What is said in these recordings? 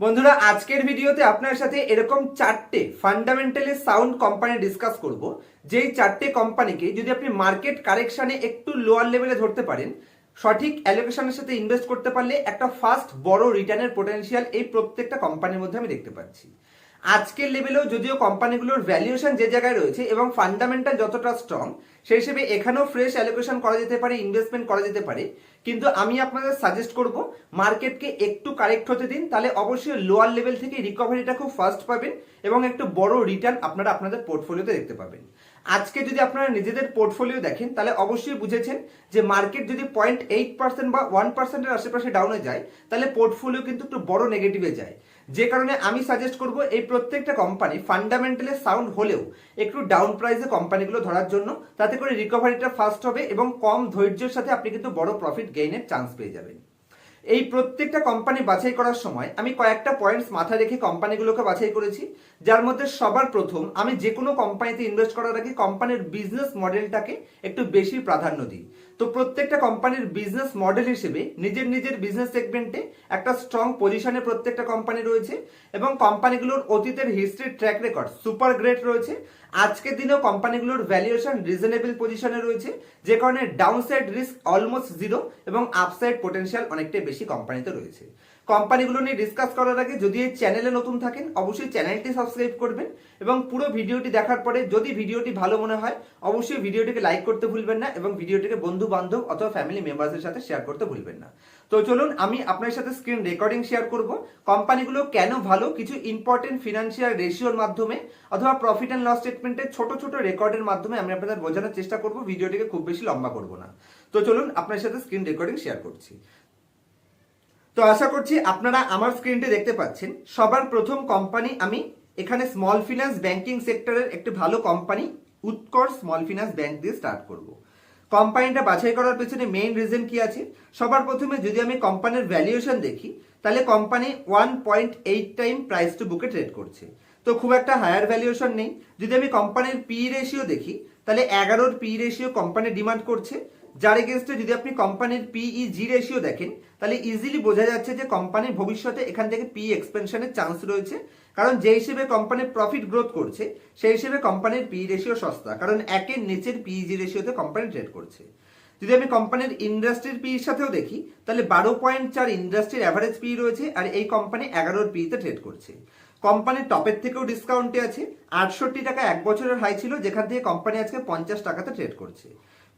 বন্ধুরা, আজকের ভিডিওতে আপনার সাথে এরকম চারটে ফান্ডামেন্টালি সাউন্ড কোম্পানি ডিসকাস করব। যেই চারটে কোম্পানিকে যদি আপনি মার্কেট কারেকশনে একটু লোয়ার লেভেলে ধরতে পারেন, সঠিক অ্যালোকেশনের সাথে ইনভেস্ট করতে পারলে একটা ফার্স্ট বড় রিটার্নের পোটেনশিয়াল এই প্রত্যেকটা কোম্পানির মধ্যে আমি দেখতে পাচ্ছি। আজকের লেভেলেও যদিও কোম্পানিগুলোর ভ্যালুয়েশন যে জায়গায় রয়েছে এবং ফান্ডামেন্টাল যতটা স্ট্রং সেই হিসেবে এখানেও ফ্রেশ অ্যালোকেশন করা যেতে পারে ইনভেস্টমেন্ট করা যেতে পারে। কিন্তু আমি আপনাদের সাজেস্ট করব মার্কেটকে একটু কারেক্ট হতে দিন, তাহলে অবশ্যই লোয়ার লেভেল থেকে রিকভারিটা খুব ফাস্ট পাবেন এবং একটু বড় রিটার্ন আপনারা আপনাদের পোর্টফোলিওতে দেখতে পাবেন। আজকে যদি আপনারা নিজেদের পোর্টফোলিও দেখেন, তাহলে অবশ্যই বুঝেছেন যে মার্কেট যদি পয়েন্ট এইট পার্সেন্ট বা ওয়ান পার্সেন্টের আশেপাশে ডাউনে যায়, তাহলে পোর্টফোলিও কিন্তু একটু বড় নেগেটিভে যায়। যে কারণে আমি সাজেস্ট করব এই প্রত্যেকটা কোম্পানি ফান্ডামেন্টালি সাউন্ড হলেও একটু ডাউন প্রাইসে কোম্পানিগুলো ধরার জন্য, তাতে করে রিকভারিটা ফাস্ট হবে এবং কম ধৈর্যের সাথে আপনি কিন্তু বড় প্রফিট গেইনের চান্স পেয়ে যাবেন। এই প্রত্যেকটা কোম্পানি বাছাই করার সময় আমি কয়েকটা পয়েন্টস মাথায় রেখে কোম্পানিগুলোকে বাছাই করেছি, যার মধ্যে সবার প্রথম আমি যে কোনো কোম্পানিতে ইনভেস্ট করার আগে কোম্পানির বিজনেস মডেলটাকে একটু বেশি প্রাধান্য দিই। তো প্রত্যেকটা কোম্পানির বিজনেস মডেল হিসেবে নিজের নিজের বিজনেস সেগমেন্টে একটা স্ট্রং পজিশনে প্রত্যেকটা কোম্পানি রয়েছে এবং কোম্পানিগুলোর অতীতের history track record super great রয়েছে। আজকের দিনেও কোম্পানিগুলোর ভ্যালুয়েশন রিজনেবল পজিশনে রয়েছে, যে কারণে ডাউনসাইড রিস্ক অলমোস্ট জিরো এবং আপসাইড পোটেনশিয়াল অনেকটাই বেশি কোম্পানিতে রয়েছে। কোম্পানিগুলো নিয়ে ডিসকাস করার আগে যদি এই চ্যানেলে নতুন থাকেন, অবশ্যই চ্যানেলটি সাবস্ক্রাইব করবেন এবং পুরো ভিডিওটি দেখার পরে যদি ভিডিওটি ভালো মনে হয়, অবশ্যই ভিডিওটিকে লাইক করতে ভুলবেন না এবং ভিডিওটিকে বন্ধু বান্ধব অথবা ফ্যামিলি মেম্বার্সের সাথে শেয়ার করতে ভুলবেন না। তো চলুন আমি আপনার সাথে স্ক্রিন রেকর্ডিং শেয়ার করব। কোম্পানিগুলো কেন ভালো? কিছু ইম্পর্টেন্ট ফিনান্সিয়াল রেশিওর মাধ্যমে অথবা প্রফিট অ্যান্ড লস স্টেটমেন্টের ছোট ছোট রেকর্ডের মাধ্যমে আমি আপনাদের বোঝানোর চেষ্টা করব। ভিডিওটিকে খুব বেশি লম্বা করব না। তো চলুন আপনার সাথে স্ক্রিন রেকর্ডিং শেয়ার করছি। তো আশা করছি আপনারা আমার স্ক্রিনটি দেখতে পাচ্ছেন। সবার প্রথম কোম্পানি আমি, এখানে স্মল ফিনান্স ব্যাংকিং সেক্টরের একটি ভালো company Utkarsh small finance bank দিয়ে স্টার্ট করব। কোম্পানিটা বাছাই করার পেছনে মেইন রিজন কি আছে? সবার প্রথমে যদি আমি কোম্পানির ভ্যালুয়েশন দেখি, তাহলে company one point eight time price to বুকে ট্রেড করছে। তো খুব একটা হায়ার ভ্যালুয়েশন নেই। যদি আমি কোম্পানির পি রেশিও দেখি, তাহলে এগারোর পি রেশিও কোম্পানি ডিমান্ড করছে। যার এগেনস্টে যদি আপনি কোম্পানির পিই জি রেশিও দেখেন, তাহলে ইজিলি বোঝা যাচ্ছে যে কোম্পানির ভবিষ্যতে এখান থেকে পি এক্সপেনশনের চান্স রয়েছে। কারণ যে হিসেবে কোম্পানির প্রফিট গ্রোথ করছে, সেই হিসেবে কোম্পানির পি রেশিও সস্তা। কারণ একের নিচের পিইজি রেশিওতে কোম্পানি ট্রেড করছে। যদি আমি কোম্পানির ইন্ডাস্ট্রির পির সাথেও দেখি, তাহলে বারো পয়েন্ট চার ইন্ডাস্ট্রির অ্যাভারেজ পি রয়েছে আর এই কোম্পানি এগারোর পিতে ট্রেড করছে। কোম্পানির টপের থেকেও ডিসকাউন্টে আছে। আটষট্টি টাকা এক বছরের হাই ছিল, যেখান থেকে কোম্পানি আজকে পঞ্চাশ টাকাতে ট্রেড করছে।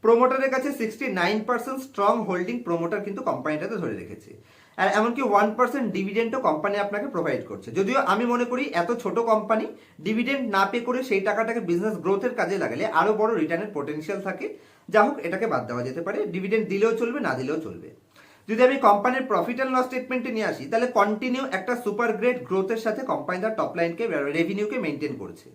প্রোমোটারের কাছে sixty nine percent strong holding promoter কিন্তু কোম্পানিটাতে ধরে রেখেছে। আর এমনকি ওয়ান পার্সেন্ট ডিভিডেন্টও কোম্পানি আপনাকে প্রোভাইড করছে। যদিও আমি মনে করি এত ছোট কোম্পানি ডিভিডেন্ট না পে করে সেই টাকাটাকে বিজনেস গ্রোথের কাজে লাগালে আরও বড় রিটার্নের পোটেনশিয়াল থাকে। যা হোক, এটাকে বাদ দেওয়া যেতে পারে। ডিভিডেন্ট দিলেও চলবে, না দিলেও চলবে। যদি আমি কোম্পানির প্রফিট অ্যান্ড লস স্টেটমেন্টে নিয়ে আসি, তাহলে কন্টিনিউ একটা সুপার গ্রেট গ্রোথের সাথে কোম্পানি তার টপ লাইনকে রেভিনিউকে মেনটেন করছে।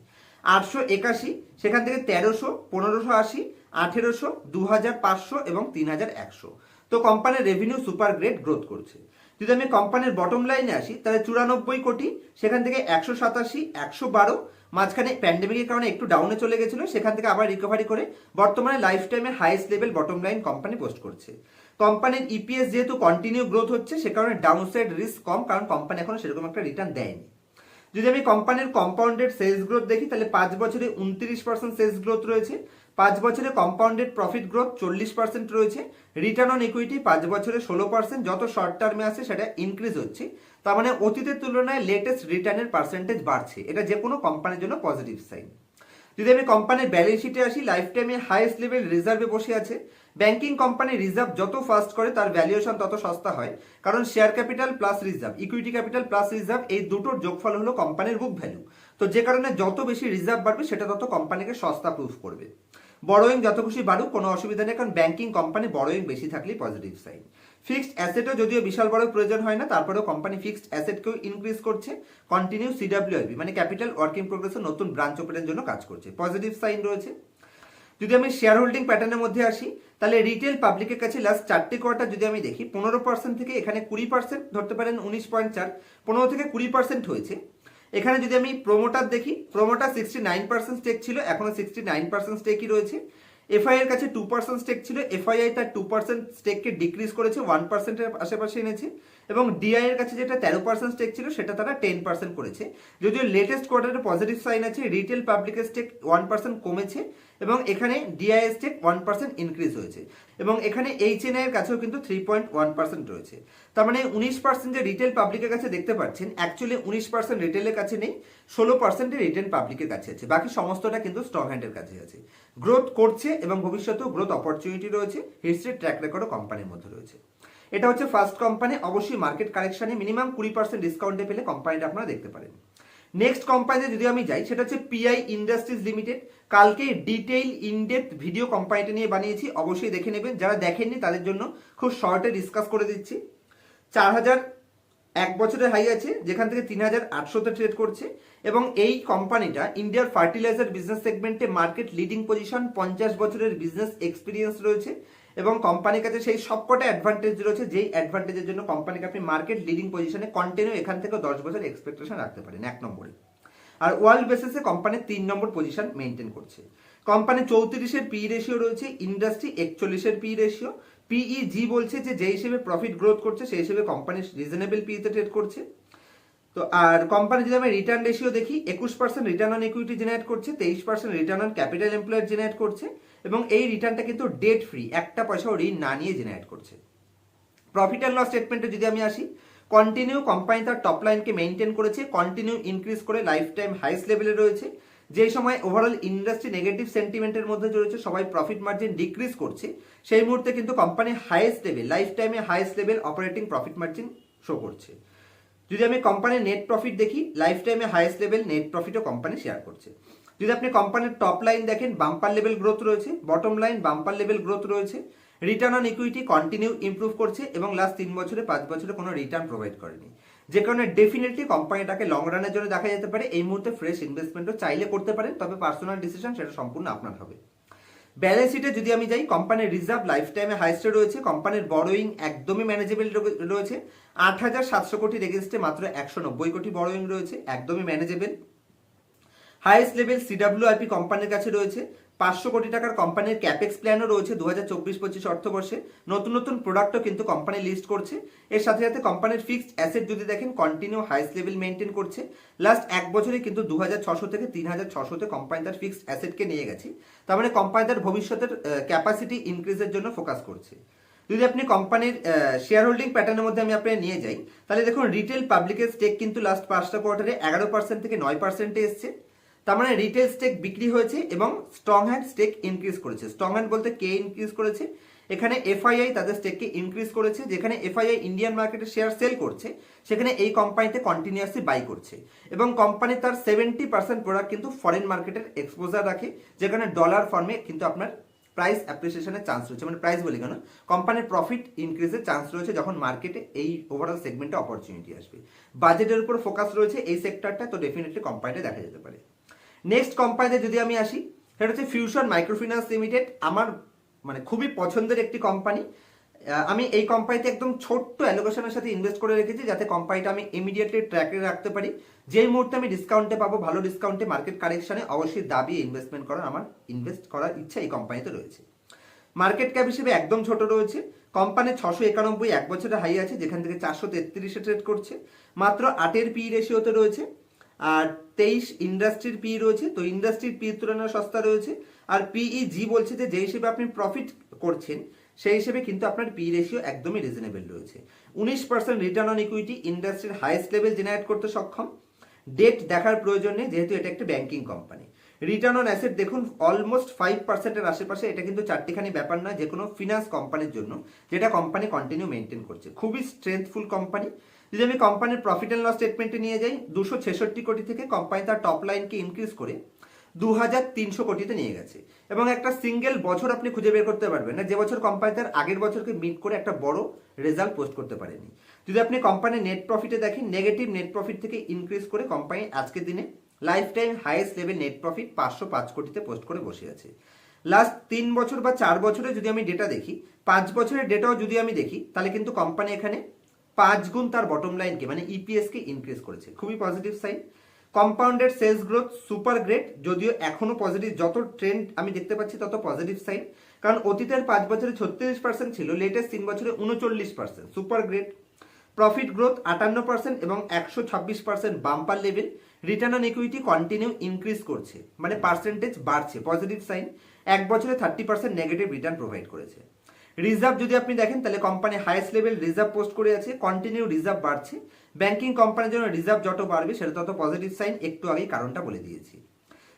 আটশো একাশি, সেখান থেকে তেরোশো, পনেরোশো আশি আঠেরোশো দু হাজার পাঁচশো এবং তিন হাজার একশো। তো কোম্পানির রেভিনিউ সুপার গ্রেট গ্রোথ করছে। যদি আমি কোম্পানির বটম লাইনে আসি, তাহলে চুরানব্বই কোটি, সেখান থেকে একশো সাতাশি, একশো বারো, মাঝখানে প্যান্ডেমিকের কারণে একটু ডাউনে চলে গেছিল, সেখান থেকে আবার রিকভারি করে বর্তমানে লাইফ টাইমের highest level bottom line company post করছে। কোম্পানির ইপিএস যেহেতু কন্টিনিউ গ্রোথ হচ্ছে, সে কারণে ডাউনসাইড রিস্ক কম, কারণ কোম্পানি এখনও সেরকম একটা রিটার্ন দেয়নি। যদি আমি কোম্পানির কম্পাউন্ডেড সেলস গ্রোথ দেখি, তাহলে পাঁচ বছরে উনত্রিশ পার্সেন্ট সেলস গ্রোথ রয়েছে। পাঁচ বছরে কম্পাউন্ডেড প্রফিট গ্রোথ চল্লিশ পার্সেন্ট রয়েছে। রিটার্ন অন ইকুইটি পাঁচ বছরে ষোলো পার্সেন্ট যত শর্ট টার্মে আছে সেটা ইনক্রিজ হচ্ছে। তার মানে অতীতের তুলনায় লেটেস্ট রিটার্নের পার্সেন্টেজ বাড়ছে। এটা যে কোনো কোম্পানির জন্য পজিটিভ সাইন যদি আমি কোম্পানির ব্যালেন্স শিটে আসি লাইফ টাইমে হাইয়েস্ট লেভেল রিজার্ভে বসে আছে। ব্যাংকিং কোম্পানি রিজার্ভ যত ফাস্ট করে, তার ভ্যালুয়েশন তত সস্তা হয়। কারণ share capital plus reserve equity capital plus reserve এই দুটোর যোগফল হলো কোম্পানির বুক ভ্যালু তো যে কারণে যত বেশি রিজার্ভ বাড়বে, সেটা তত কোম্পানিকে সস্তা প্রুফ করবে। বড়োয়িং যত খুশি বাড়ুক, কোনো অসুবিধা নেই, কারণ ব্যাংকিং কোম্পানি বড়োয়িং বেশি থাকলেই পজিটিভ সাইন ফিক্সড অ্যাসেটও যদিও বিশাল বড় প্রয়োজন হয় না, তারপরেও কোম্পানি ফিক্সড অ্যাসেটকেও ইনক্রিজ করছে কন্টিনিউ সিডাব্লিউআইবি মানে ক্যাপিটাল ওয়ার্কিং প্রোগ্রেসের নতুন ব্রাঞ্চ ওপেনের জন্য কাজ করছে। পজিটিভ সাইন রয়েছে। যদি আমি শেয়ার হোল্ডিং প্যাটার্নের মধ্যে আসি, তাহলে রিটেল পাবলিকের কাছে লাস্ট চারটি কোয়ার্টার যদি আমি দেখি, পনেরো পার্সেন্ট থেকে এখানে কুড়ি পার্সেন্ট ধরতে পারেন, উনিশ পয়েন্ট চার, পনেরো থেকে কুড়ি পার্সেন্ট হয়েছে। এখানে যদি আমি প্রোমোটার দেখি promoter sixty nine percent stake ছিল, এখনও সিক্সটি নাইন পার্সেন্ট স্টেকই রয়েছে। এফআই এর কাছে টু পার্সেন্ট স্টেক ছিল এফআইআই তার টু পার্সেন্ট স্টেককে ডিক্রিজ করেছে ওয়ান পার্সেন্টের আশেপাশে এনেছে। এবং ডিআই এর কাছে যেটা তেরো পার্সেন্ট স্টেক ছিল, সেটা তারা টেন পার্সেন্ট করেছে। যদিও লেটেস্ট কোয়ার্টারে পজিটিভ সাইন আছে রিটেল পাবলিকের স্টেক ওয়ান পার্সেন্ট কমেছে এবং এখানে DI stake one percent increase হয়েছে। এবং এখানে এইচ এন এর কাছেও কিন্তু থ্রি পয়েন্ট ওয়ান পার্সেন্ট রয়েছে। তার মানে উনিশ পার্সেন্ট যে রিটেল পাবলিকের কাছে দেখতে পাচ্ছেন অ্যাকচুয়ালি উনিশ পার্সেন্ট রিটেলের কাছে নেই, ষোলো পার্সেন্টে রিটেল পাবলিকের কাছে আছে। বাকি সমস্তটা কিন্তু স্টক হ্যান্ডের কাছে আছে। গ্রোথ করছে এবং ভবিষ্যতেও গ্রোথ অপরচুনিটি রয়েছে হিস্ট্রি ট্র্যাক রেকর্ডও কোম্পানির মধ্যে রয়েছে। এটা হচ্ছে ফার্স্ট কোম্পানি অবশ্যই মার্কেট কারেকশনে মিনিমাম কুড়ি পার্সেন্ট ডিসকাউন্টে পেলে কোম্পানিটা আপনারা দেখতে পারেন। নেক্সট কোম্পানিতে যদি আমি যাই, সেটা হচ্ছে পিআই ইন্ডাস্ট্রিজ লিমিটেড কালকে ডিটেইল ইনডেপথ ভিডিও কোম্পানিটা নিয়ে বানিয়েছি, অবশ্যই দেখে নেবেন। যারা দেখেননি, তাদের জন্য খুব শর্টে ডিসকাস করে দিচ্ছি। চার হাজার এক বছরের হাই আছে, যেখান থেকে তিন হাজার আটশোতে ট্রেড করছে। এবং এই কোম্পানিটা ইন্ডিয়ার ফার্টিলাইজার বিজনেস সেগমেন্টে মার্কেট লিডিং পজিশন পঞ্চাশ বছরের বিজনেস এক্সপিরিয়েন্স রয়েছে। এবং কোম্পানির কাছে সেই সবকটা অ্যাডভান্টেজ রয়েছে, যেই অ্যাডভান্টেজের জন্য কোম্পানিকে আপনি মার্কেট লিডিং পজিশনে কন্টিনিউ এখান থেকে দশ বছর এক্সপেকটেশন রাখতে পারেন এক নম্বরে। আর ওয়ার্ল্ড বেসিসে কোম্পানি তিন নম্বর পজিশন মেনটেন করছে। কোম্পানি চৌত্রিশের পি রেশিও রয়েছে ইন্ডাস্ট্রি একচল্লিশের পি রেশিও পিই জি বলছে যে যে হিসেবে প্রফিট গ্রোথ করছে, সেই হিসেবে কোম্পানি রিজনেবল পিতে ট্রেড করছে। তো আর কোম্পানি যদি আমি রিটার্ন রেশিও দেখি, একুশ percent return on equity generate করছে, তেইশ percent return on capital employer generate করছে এবং এই রিটার্নটা কিন্তু ডেট ফ্রি একটা পয়সাও ঋণ না নিয়ে জেনারেট করছে। প্রফিট অ্যান্ড লস স্টেটমেন্টে যদি আমি আসি কন্টিনিউ কোম্পানি তার টপ লাইনকে মেনটেন করেছে কন্টিনিউ ইনক্রিজ করে লাইফ টাইম হাইস্ট লেভেলে রয়েছে। যে সময় ওভারঅল ইন্ডাস্ট্রি নেগেটিভ সেন্টিমেন্টের মধ্যে রয়েছে, সবাই প্রফিট মার্জিন ডিক্রিজ করছে, সেই মুহূর্তে কিন্তু কোম্পানি হাইয়েস্ট লেভেল লাইফ টাইমে highest level operating profit margin show করছে। যদি আমি কোম্পানির নেট প্রফিট দেখি লাইফ টাইমে হাইয়েস্ট লেভেল নেট প্রফিটও কোম্পানি শেয়ার করছে। যদি আপনি কোম্পানির টপ লাইন দেখেন বাম্পার লেভেল গ্রোথ রয়েছে bottom line bumper level growth রয়েছে return on equity continue improve করছে এবং লাস্ট তিন বছরে, পাঁচ বছরে কোনো রিটার্ন প্রোভাইড করেনি। যে কারণে ডেফিনেটলি কোম্পানিটাকে লং রানের জন্য দেখা যেতে পারে। এই মুহূর্তে ফ্রেশ ইনভেস্টমেন্টও চাইলে করতে পারেন, তবে পার্সোনাল ডিসিশন সেটা সম্পূর্ণ আপনার হবে। ব্যালেন্স শিটে যদি আমি যাই কোম্পানির রিজার্ভ লাইফ টাইমে হাইস্টে রয়েছে কোম্পানির বড়োইং একদমই ম্যানেজেবল রয়েছে। আট হাজার সাতশো কোটির এগেনস্টে মাত্র একশো নব্বই কোটি বড়োইং রয়েছে, একদমই ম্যানেজেবল হাইয়েস্ট লেভেল সিডাব্লিউআইপি কোম্পানির কাছে রয়েছে। পাঁচশো কোটি টাকার কোম্পানির ক্যাপেক্স প্ল্যানও রয়েছে দু হাজার চব্বিশ পঁচিশ অর্থবর্ষে। নতুন নতুন প্রোডাক্টও কিন্তু কোম্পানি লিস্ট করছে। এর সাথে সাথে কোম্পানির ফিক্সড অ্যাসেট যদি দেখেন কন্টিনিউ হাইস্ট লেভেল মেনটেন করছে। লাস্ট এক বছরে কিন্তু দু হাজার ছশো থেকে তিন হাজার ছশোতে কোম্পানি তার ফিক্সড অ্যাসেটকে নিয়ে গেছে। তার মানে কোম্পানি তার ভবিষ্যতের ক্যাপাসিটি ইনক্রিজের জন্য ফোকাস করছে। যদি আপনি কোম্পানির শেয়ার হোল্ডিং প্যাটার্নের মধ্যে আমি আপনাকে নিয়ে যাই, তাহলে দেখুন রিটেল পাবলিকের স্টেক কিন্তু লাস্ট পাঁচটা কোয়ার্টারে এগারো পার্সেন্ট থেকে নয় পার্সেন্টে এসছে। তার মানে রিটেল স্টেক বিক্রি হয়েছে এবং স্ট্রং হ্যান্ড স্টেক ইনক্রিজ করেছে। স্ট্রং হ্যান্ড বলতে কে ইনক্রিজ করেছে? এখানে এফআইআই তাদের স্টেককে ইনক্রিজ করেছে, যেখানে এফআইআই ইন্ডিয়ান মার্কেটে শেয়ার সেল করছে, সেখানে এই কোম্পানিতে কন্টিনিউয়াসলি বাই করছে। এবং কোম্পানি তার সেভেন্টি পার্সেন্ট প্রোডাক্ট কিন্তু ফরেন মার্কেটের এক্সপোজার রাখে, যেখানে ডলার ফর্মে কিন্তু আপনার প্রাইস অ্যাপ্রিসিয়েশনের চান্স রয়েছে। মানে প্রাইস বলি কেন? কোম্পানির প্রফিট ইনক্রিজের চান্স রয়েছে যখন মার্কেটে এই ওভারঅল সেগমেন্টে অপরচুনিটি আসবে। বাজেটের উপর ফোকাস রয়েছে এই সেক্টরটা তো ডেফিনেটলি কোম্পানিটা দেখা যেতে পারে। নেক্সট কোম্পানিতে যদি আমি আসি, সেটা হচ্ছে ফিউশন মাইক্রোফিন্যান্স লিমিটেড আমার মানে খুবই পছন্দের একটি কোম্পানি আমি এই কোম্পানিতে একদম ছোট্ট অ্যালোকেশনের সাথে ইনভেস্ট করে রেখেছি, যাতে কোম্পানিটা আমি ইমিডিয়েটলি ট্র্যাকে রাখতে পারি। যেই মুহূর্তে আমি ডিসকাউন্টে পাবো, ভালো ডিসকাউন্টে মার্কেট কারেকশনে অবশ্যই দাবি ইনভেস্টমেন্ট করার, আমার ইনভেস্ট করার ইচ্ছা এই কোম্পানিতে রয়েছে। মার্কেট ক্যাপ হিসেবে একদম ছোট রয়েছে। কোম্পানির ছশো একানব্বই এক বছরের হাই আছে, যেখান থেকে চারশো তেত্রিশে ট্রেড করছে। মাত্র আটের পি রেশিওতে রয়েছে। আর তেইশ ইন্ডাস্ট্রির পি রয়েছে, তো ইন্ডাস্ট্রির পি তুলনায় সস্তা রয়েছে। আর পিই জি বলছে যে যে হিসেবে আপনি প্রফিট করছেন, সেই হিসেবে কিন্তু আপনার পি রেশিও একদমই রিজনেবল রয়েছে। উনিশ পার্সেন্ট রিটার্ন অন ইকুইটি ইন্ডাস্ট্রির হাইয়েস্ট লেভেল জেনারেট করতে সক্ষম। ডেট দেখার প্রয়োজন নেই, যেহেতু এটা একটা banking company return on asset দেখুন অলমোস্ট ফাইভ পার্সেন্টের আশেপাশে, এটা কিন্তু চারটিখানি ব্যাপার নয় যে কোনো ফিনান্স কোম্পানির জন্য, যেটা কোম্পানি কন্টিনিউ মেনটেন করছে। খুবই স্ট্রেংথফুল কোম্পানি যদি আমি কোম্পানির প্রফিট অ্যান্ড লস স্টেটমেন্টে নিয়ে যাই, দুশো ছেষট্টি কোটি থেকে কোম্পানি তার টপ লাইনকে ইনক্রিজ করে দু হাজার তিনশো কোটিতে নিয়ে গেছে। এবং একটা সিঙ্গেল বছর আপনি খুঁজে বের করতে পারবেন না। যে বছর কোম্পানি তার আগের বছরকে মিট করে একটা বড় রেজাল্ট পোস্ট করতে পারেনি। যদি আপনি কোম্পানির নেট প্রফিটে দেখেন নেগেটিভ নেট প্রফিট থেকে ইনক্রিজ করে কোম্পানি আজকের দিনে life time highest level net profit পাঁচশো পাঁচ কোটিতে পোস্ট করে বসে আছে। লাস্ট তিন বছর বা চার বছরে যদি আমি ডেটা দেখি, পাঁচ বছরের ডেটাও যদি আমি দেখি, তাহলে কিন্তু কোম্পানি এখানে পাঁচ গুণ তার বটম লাইনকে মানে ইপিএসকে ইনক্রিজ করেছে। খুবই positive sign compounded sales growth super great যদিও এখনও পজিটিভ যত ট্রেন্ড আমি দেখতে পাচ্ছি তত পজিটিভ সাইন কারণ অতীতের পাঁচ বছরে ছত্রিশ পার্সেন্ট ছিল লেটেস্ট তিন বছরে উনচল্লিশ percent super great profit growth আটান্ন পার্সেন্ট এবং একশো ছাব্বিশ percent bumper level return on equity continue increase করছে মানে পার্সেন্টেজ বাড়ছে পজিটিভ সাইন এক বছরে thirty percent negative return provide করেছে। রিজার্ভ যদি আপনি দেখেন, তাহলে company highest level reserve post করে আছে কন্টিনিউ রিজার্ভ বাড়ছে। ব্যাংকিং কোম্পানির জন্য রিজার্ভ যত বাড়বে, সেটা তত পজিটিভ সাইন একটু আগেই কারণটা বলে দিয়েছি।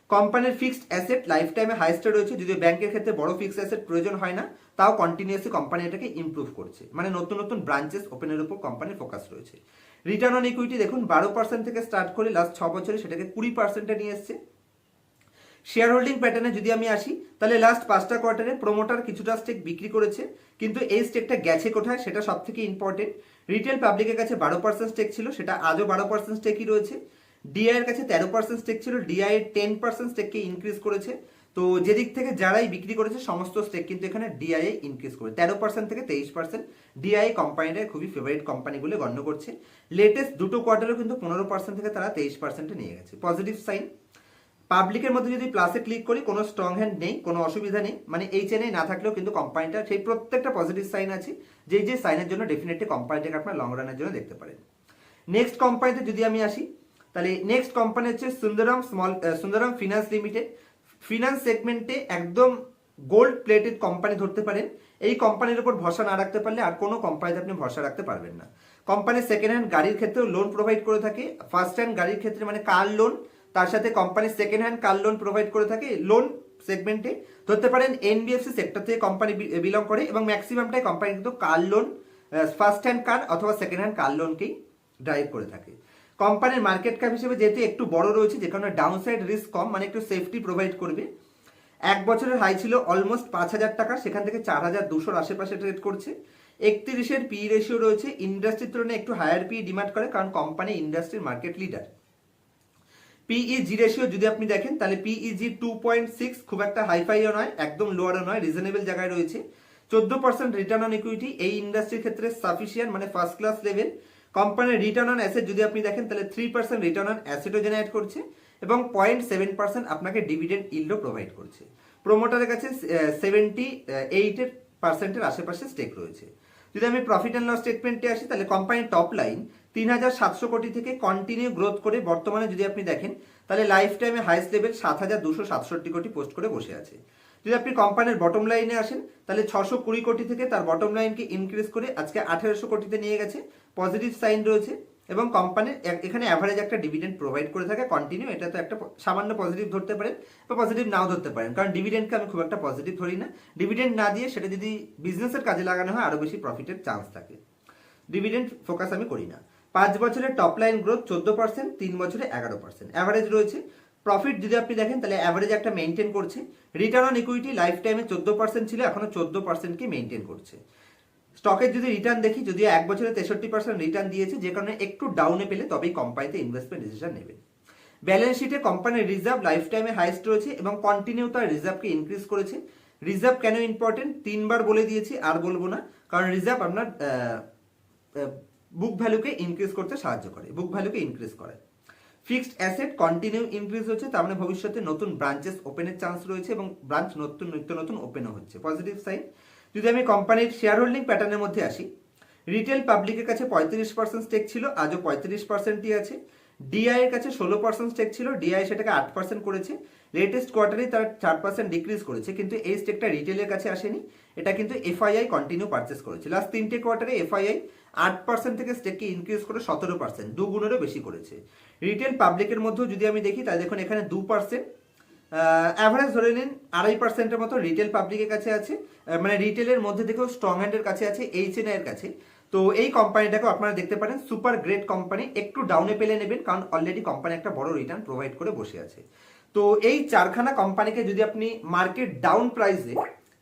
কোম্পানির ফিক্সড অ্যাসেট লাইফ টাইমে হাইস্টে রয়েছে, যদিও ব্যাংকের ক্ষেত্রে বড় ফিক্সড অ্যাসেট প্রয়োজন হয় না, তাও কন্টিনিউসলি কোম্পানি এটাকে ইমপ্রুভ করছে। মানে নতুন নতুন ব্রাঞ্চেস ওপেনের উপর কোম্পানির ফোকাস রয়েছে। রিটার্ন অন ইকুইটি দেখুন, বারো পার্সেন্ট থেকে স্টার্ট করে লাস্ট ছ বছরে সেটাকে কুড়ি পার্সেন্টে নিয়ে এসছে। শেয়ার হোল্ডিং প্যাটার্নে যদি আমি আসি, তাহলে লাস্ট পাঁচটা কোয়ার্টারে প্রোমোটার কিছুটা স্টেক বিক্রি করেছে, কিন্তু এই স্টেকটা গেছে কোথায় সেটা সব থেকে ইম্পর্টেন্ট রিটেল পাবলিকের কাছে বারো পার্সেন্ট স্টেক ছিল, সেটা আজও বারো পার্সেন্ট স্টেকই রয়েছে। ডিআই এর কাছে তেরো পার্সেন্ট স্টেক ছিল ডিআই টেন পার্সেন্ট স্টেককে ইনক্রিজ করেছে। তো যেদিক থেকে যারাই বিক্রি করেছে, সমস্ত স্টেক কিন্তু এখানে ডিআই ইনক্রিজ করে, তেরো পার্সেন্ট থেকে তেইশ পার্সেন্ট ডিআই কোম্পানিটা খুবই ফেভারিট কোম্পানি বলে গণ্য করছে। লেটেস্ট দুটো কোয়ার্টারও কিন্তু পনেরো পার্সেন্ট থেকে তারা তেইশ পার্সেন্টে নিয়ে গেছে। পজিটিভ সাইন পাবলিকের মধ্যে যদি প্লাসে ক্লিক করি, কোনো স্ট্রং হ্যান্ড নেই, কোনো অসুবিধা নেই। মানে এই চেনে না থাকলেও কিন্তু কোম্পানিটা সেই প্রত্যেকটা পজিটিভ সাইন আছে। যেই যে সাইনের জন্য ডেফিনেটলি কোম্পানিটাকে আপনার লং রানের জন্য দেখতে পারেন। নেক্সট কোম্পানিতে যদি আমি আসি, তাহলে নেক্সট কোম্পানি হচ্ছে Sundaram small Sundaram finance limited finance সেগমেন্টে একদম গোল্ড প্লেটেড কোম্পানি ধরতে পারেন। এই কোম্পানির উপর ভরসা না রাখতে পারলে আর কোনো কোম্পানিতে আপনি ভরসা রাখতে পারবেন না। কোম্পানি সেকেন্ড হ্যান্ড গাড়ির ক্ষেত্রেও লোন প্রোভাইড করে থাকে। ফার্স্ট হ্যান্ড গাড়ির ক্ষেত্রে মানে কার লোন তার সাথে company second hand car loan provide করে থাকে লোন সেগমেন্টে ধরতে পারেন এনবিএফসি সেক্টর থেকে কোম্পানি বিলং করে এবং ম্যাক্সিমামটাই কোম্পানি কিন্তু car loan first hand car অথবা সেকেন্ড হ্যান্ড কার লোনকেই ড্রাইভ করে থাকে। কোম্পানির মার্কেট ক্যাপ হিসেবে যেহেতু একটু বড় রয়েছে, যে কারণে ডাউন সাইড রিস্ক কম মানে একটু সেফটি প্রোভাইড করবে। এক বছরের হাই ছিল অলমোস্ট পাঁচ হাজার টাকা, সেখান থেকে চার হাজার দুশোর আশেপাশে ট্রেড করছে। একত্রিশের পি রেশিও রয়েছে ইন্ডাস্ট্রির তুলনায় একটু হায়ার পি ডিমান্ড করে, কারণ কোম্পানি ইন্ডাস্ট্রির market leader PE G ratio যদি আপনি দেখেন, তাহলে PE G two point six খুব একটা হাইফাইও নয়, একদম লোয়ারও নয় রিজনেবল জায়গায় রয়েছে। চোদ্দ পার্সেন্ট রিটার্ন অন ইকুইটি এই ইন্ডাস্ট্রির ক্ষেত্রে সাফিসিয়েন্ট মানে ফার্স্ট ক্লাস লেভেল কোম্পানির রিটার্ন অন অ্যাসেট যদি আপনি দেখেন, তাহলে থ্রি পার্সেন্ট রিটার্ন অন অ্যাসেটও জেনারেট করছে এবং পয়েন্ট সেভেন পার্সেন্ট আপনাকে ডিভিডেন্ড ইল্ডও প্রোভাইড করছে। প্রোমোটারের কাছে সেভেন্টি এইটের পার্সেন্টের আশেপাশে স্টেক রয়েছে। যদি আমি প্রফিট অ্যান্ড লস স্টেটমেন্টে আসি, তাহলে কোম্পানির টপ লাইন তিন হাজার সাতশো কোটি থেকে কন্টিনিউ গ্রোথ করে বর্তমানে যদি আপনি দেখেন, তাহলে লাইফ টাইমে হাইস্ট লেভেল সাত হাজার দুশো সাতষট্টি কোটি পোস্ট করে বসে আছে। যদি আপনি কোম্পানির বটম লাইনে আসেন, তাহলে ছশো কুড়ি কোটি থেকে তার বটম লাইনকে ইনক্রিজ করে আজকে আঠেরোশো কোটিতে নিয়ে গেছে। পজিটিভ সাইন রয়েছে এবং কোম্পানির এখানে অ্যাভারেজ একটা ডিভিডেন্ড প্রোভাইড করে থাকে কন্টিনিউ এটা তো একটা সামান্য পজিটিভ ধরতে পারেন বা পজিটিভ নাও ধরতে পারেন। কারণ ডিভিডেন্ডকে আমি খুব একটা পজিটিভ ধরি না। ডিভিডেন্ড না দিয়ে সেটা যদি বিজনেসের কাজে লাগানো হয় আরও বেশি প্রফিটের চান্স থাকে। ডিভিডেন্ড ফোকাস আমি করি না। পাঁচ বছরের টপ লাইন গ্রোথ চোদ্দ পার্সেন্ট তিন বছরে এগারো পার্সেন্ট অ্যাভারেজ রয়েছে। প্রফিট যদি আপনি দেখেন, তাহলে অ্যাভারেজ একটা মেনটেন করছে। রিটার্ন অন ইকুইটি লাইফ টাইমে চোদ্দ পার্সেন্ট ছিল, এখনও চোদ্দ পার্সেন্টকে মেনটেন করছে। স্টকের যদি রিটার্ন দেখি যদি এক বছরে তেষট্টি পার্সেন্ট রিটার্ন দিয়েছে, যে কারণে একটু ডাউনে পেলে তবেই কোম্পানিতে ইনভেস্টমেন্ট ডিসিশন নেবে। ব্যালেন্স শিটে কোম্পানির রিজার্ভ লাইফ টাইমে হাইস্ট রয়েছে এবং কন্টিনিউ তার রিজার্ভকে ইনক্রিজ করেছে। রিজার্ভ কেন ইম্পর্টেন্ট তিনবার বলে দিয়েছি, আর বলব না। কারণ রিজার্ভ আপনার বুক ভ্যালুকে ইনক্রিজ করতে সাহায্য করে বুক ভ্যালুকে ইনক্রিজ করে। ফিক্সড অ্যাসেট কন্টিনিউ ইনক্রিজ হচ্ছে, তার মানে ভবিষ্যতে নতুন ব্রাঞ্চেস ওপেনের চান্স রয়েছে এবং ব্রাঞ্চ নতুন, নিত্য নতুন ওপেনও হচ্ছে। পজিটিভ সাইন যদি আমি কোম্পানির শেয়ার হোল্ডিং প্যাটার্নের মধ্যে আসি রিটেল পাবলিকের কাছে পঁয়ত্রিশ পার্সেন্ট স্টেক ছিল, আজও পঁয়ত্রিশ পার্সেন্টই আছে। ডিআই এর কাছে ষোলো পার্সেন্ট স্টেক ছিল ডিআই সেটাকে আট পার্সেন্ট করেছে। লেটেস্ট কোয়ার্টারে তারা চার পার্সেন্ট ডিক্রিজ করেছে, কিন্তু এই স্টেকটা রিটেলের কাছে আসেনি, এটা কিন্তু এফআইআই কন্টিনিউ পারচেস করেছে। লাস্ট তিনটে কোয়ার্টারে এফআইআই আট পার্সেন্ট থেকে স্টেককে ইনক্রিজ করে সতেরো পার্সেন্ট দু গুণেরও বেশি করেছে। রিটেল পাবলিকের মধ্যেও যদি আমি দেখি, তাহলে দেখুন এখানে দু পার্সেন্ট অ্যাভারেজ ধরে নিন আড়াই পার্সেন্টের মতো রিটেল পাবলিকের কাছে আছে মানে রিটেলের মধ্যে থেকেও স্ট্রং হ্যান্ডের কাছে আছে এইচ এন এর কাছে। তো এই কোম্পানিটাকেও আপনারা দেখতে পারেন সুপার গ্রেট কোম্পানি একটু ডাউনে পেলে নেবেন, কারণ অলরেডি কোম্পানি একটা বড় রিটার্ন প্রোভাইড করে বসে আছে। তো এই চারখানা কোম্পানিকে যদি আপনি মার্কেট ডাউন প্রাইসে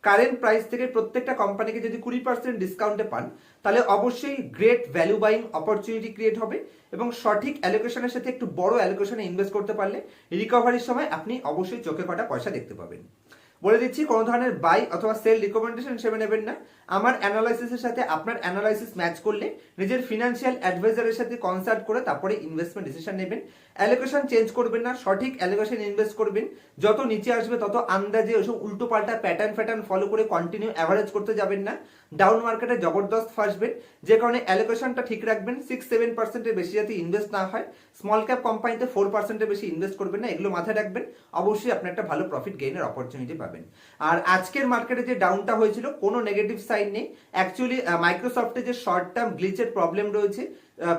কারেন্ট প্রাইস থেকে প্রত্যেকটা কোম্পানিকে যদি কুড়ি পার্সেন্ট ডিসকাউন্টে পান, তাহলে অবশ্যই great value buying opportunity create হবে এবং সঠিক অ্যালোকেশনের সাথে একটু বড় অ্যালোকেশনে ইনভেস্ট করতে পারলে রিকভারির সময় আপনি অবশ্যই চোখে কটা পয়সা দেখতে পাবেন। বলে দিচ্ছি কোনো ধরনের বাই অথবা সেল রিকমেন্ডেশন হিসেবে নেবেন না। আমার অ্যানালাইসিসের সাথে আপনার অ্যানালাইসিস ম্যাচ করলে নিজের ফিনান্সিয়াল অ্যাডভাইজারের সাথে কনসাল্ট করে তারপরে ইনভেস্টমেন্ট ডিসিশন নেবেন। অ্যালোকেশন চেঞ্জ করবেন না, সঠিক অ্যালোকেশন ইনভেস্ট করবেন। যত নিচে আসবে তত আন্দাজে ওইসব উল্টো পাল্টা প্যাটার্ন ফ্যাটার্ন ফলো করে কন্টিনিউ অ্যাভারেজ করতে যাবেন না। ডাউন মার্কেটে জবরদস্ত ফাঁসবেন, যে কারণে অ্যালোকেশনটা ঠিক রাখবেন। সিক্স সেভেন পার্সেন্টের বেশি যাতে ইনভেস্ট না হয়। স্মল ক্যাপ কোম্পানিতে ফোর পার্সেন্টের বেশি ইনভেস্ট করবেন না, এগুলো মাথায় রাখবেন। অবশ্যই আপনি একটা ভালো প্রফিট গেইনের অপরচুনিটি পাবেন। আর আজকের মার্কেটে যে ডাউনটা হয়েছিল, কোনো নেগেটিভ সাইন নেই অ্যাকচুয়ালি মাইক্রোসফটে যে শর্ট টার্ম গ্লিচের প্রবলেম রয়েছে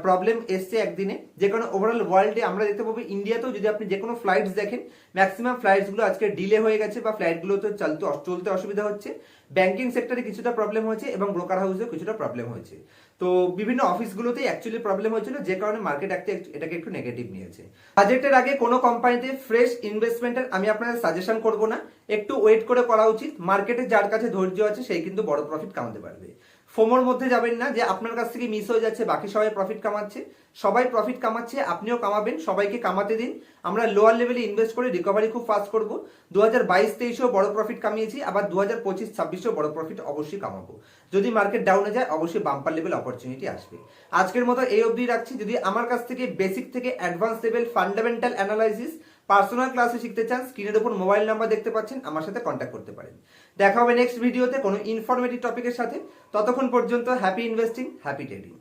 প্রবলেম এসছে একদিনে। যে কারণে ওভারঅল ওয়ার্ল্ডে আমরা দেখতে পাবো ইন্ডিয়াতেও যদি আপনি যে কোনো ফ্লাইটস দেখেন ম্যাক্সিমাম ফ্লাইটসগুলো আজকে ডিলে হয়ে গেছে বা ফ্লাইটগুলোতে চলতে চলতে অসুবিধা হচ্ছে। ব্যাংকিং সেক্টরে কিছুটা প্রবলেম হয়েছে এবং ব্রোকার হাউসেও কিছুটা প্রবলেম হয়েছে। তো বিভিন্ন অফিসগুলোতেই অ্যাকচুয়ালি প্রবলেম হয়েছিল, যে কারণে মার্কেট একটা এটাকে একটু নেগেটিভ নিয়েছে। বাজেটের আগে কোনো কোম্পানিতে ফ্রেশ ইনভেস্টমেন্টের আমি আপনাদের সাজেশন করব না। একটু ওয়েট করে করা উচিত। মার্কেটে যার কাছে ধৈর্য আছে, সেই কিন্তু বড় প্রফিট কামাতে পারবে। ফোমোর মধ্যে যাবেন না যে আপনার কাছ থেকে মিস হয়ে যাচ্ছে, বাকি সবাই প্রফিট কামাচ্ছে। সবাই প্রফিট কামাচ্ছে, আপনিও কামাবেন, সবাইকে কামাতে দিন। আমরা লোয়ার লেভেলে ইনভেস্ট করে রিকভারি খুব ফাস্ট করব। দু হাজার বাইশ তেইশেও বড় প্রফিট কামিয়েছি, আবার দু হাজার পঁচিশ, ছাব্বিশেও বড় প্রফিট অবশ্যই কামাবো। যদি মার্কেট ডাউনে যায়, অবশ্যই বাম্পার লেভেল অপরচুনিটি আসবে। আজকের মতো এই অবধি রাখছি। যদি আমার কাছ থেকে বেসিক থেকে advance level fundamental analysis personal ক্লাসে শিখতে চান স্ক্রিনের উপর মোবাইল নাম্বার দেখতে পাচ্ছেন, আমার সাথে কন্ট্যাক্ট করতে পারেন। দেখা হবে নেক্সট ভিডিওতে কোনো ইনফরমেটিভ টপিকের সাথে। ততক্ষণ পর্যন্ত হ্যাপি ইনভেস্টিং হ্যাপি ট্রেডিং